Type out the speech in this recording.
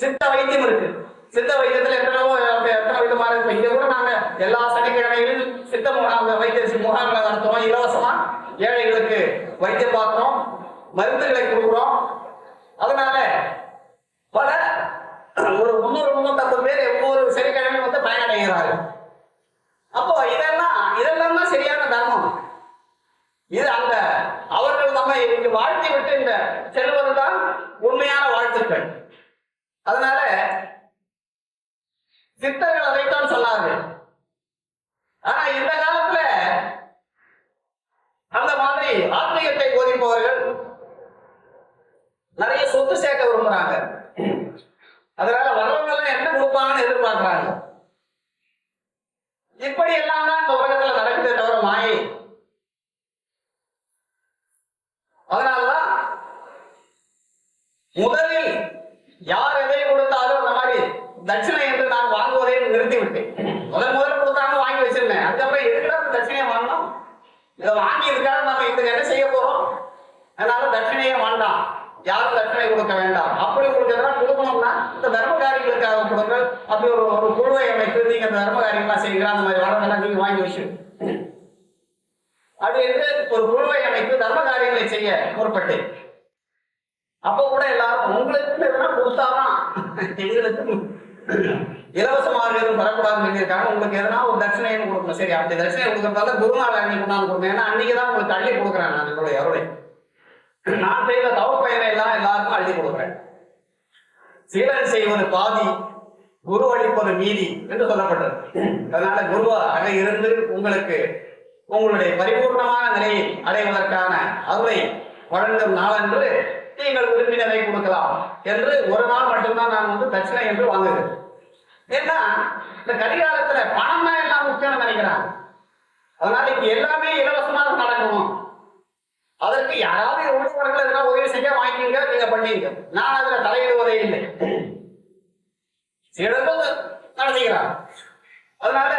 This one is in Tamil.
சித்த வைத்தியம் இருக்கு. சித்த வைத்தியத்துல எத்தனையோ எத்தனை விதமான இருக்கு இங்க கூட நாங்க எல்லா சனிக்கிழமைகளிலும் சித்த வைத்திய முகாம்களை நடத்துறோம். இலவசமா ஏழைகளுக்கு வைத்தியம் பார்க்கிறோம் மருந்துகளை கொடுக்குறோம். அதனால பல ஒரு முன்னூறு முன்னூத்தி பேர் ஒவ்வொரு சனிக்கிழமையும் வந்து பயனடைகிறார்கள். அப்போ இதெல்லாம் இதெல்லாம் தான் சரியான தர்மம். இது அந்த அவர்கள் நம்ம இங்கு வாழ்த்தி விட்டு இந்த செல்வது தான் உண்மையான வாழ்த்துக்கள். அதனால சித்தர்கள் அதைத்தான் சொன்னாங்க. ஆனா இந்த காலத்துல அந்த மாதிரி ஆத்மீகத்தை போதிப்பவர்கள் நிறைய சொத்து சேர்க்க விரும்புறாங்க. அதனால வர்றவங்க எல்லாம் என்ன கொடுப்பாங்கன்னு எதிர்பார்க்கிறாங்க. இப்படி எல்லாம் தான் இந்த உலகத்துல நடக்குதே தவிர மாயை. அதனாலதான் முதலில் யார் எதை கொடுத்தாலும் அந்த மாதிரி தட்சிணை என்று நான் வாங்குவதை நிறுத்திவிட்டேன். முதல் முதல்ல கொடுத்தாங்க வாங்கி வச்சிருந்தேன். அதுக்கப்புறம் எதுக்குடா தட்சிணையை வாங்கணும்? இதை வாங்கி இருக்காது நம்ம இதுக்கு என்ன செய்ய போறோம்? அதனால தட்சிணையே வேண்டாம் யாரும் தட்சிணை கொடுக்க வேண்டாம். அப்படி உங்களுக்கு எதனா கொடுக்கணும்னா இந்த தர்மகாரிகளுக்காக கொடுங்க அப்படி ஒரு ஒரு குழுவை அமைத்து நீங்க இந்த தர்மகாரியெல்லாம் செய்கிறா அந்த மாதிரி வரதெல்லாம் நீங்க வாங்கி வச்சு அது என்று ஒரு குழுவை அமைத்து தர்ம காரியங்களை செய்ய முற்பட்டேன். அப்ப கூட எல்லாரும் உங்களுக்கு எதனா கொடுத்தாதான். எங்களுக்கு இலவசமாக எதுவும் வரக்கூடாதுன்னு சொல்லியிருக்காங்க உங்களுக்கு எதனா ஒரு தட்சிணைன்னு கொடுக்கணும். சரி அப்படி தட்சிணை கொடுக்கறதால குருநாள் அன்னைக்கு கொண்டாந்து கொடுங்க ஏன்னா அன்னைக்கு தான் உங்களுக்கு அள்ளி கொடுக்குறேன் நான் என்னுடைய அருளை. நான் செய்த தவ பயனை எல்லாம் எல்லாருக்கும் அள்ளி கொடுக்குறேன். சீரன் செய்வது பாதி குரு அளிப்பது மீதி என்று சொல்லப்பட்டது. அதனால குருவாக இருந்து உங்களுக்கு உங்களுடைய பரிபூர்ணமான நிலையை அடைவதற்கான அருளை வழங்கும் நாளன்று நீங்கள் விரும்பினதை கொடுக்கலாம் என்று ஒரு நாள் மட்டும்தான் நான் வந்து தட்சிணை என்று வாங்குகிறேன். ஏன்னா இந்த கடிகாலத்துல பணம் தான் எல்லாம் முக்கியம்னு நினைக்கிறாங்க. அதனால இங்க எல்லாமே இலவசமாக நடக்கணும். அதற்கு யாராவது உள்ளவர்கள் எதனா உதவி செய்ய வாங்கிக்கீங்க நீங்க பண்ணீங்க. நான் அதுல தலையிடுவதே இல்லை. சீடர்கள் நடத்துகிறார் அதனால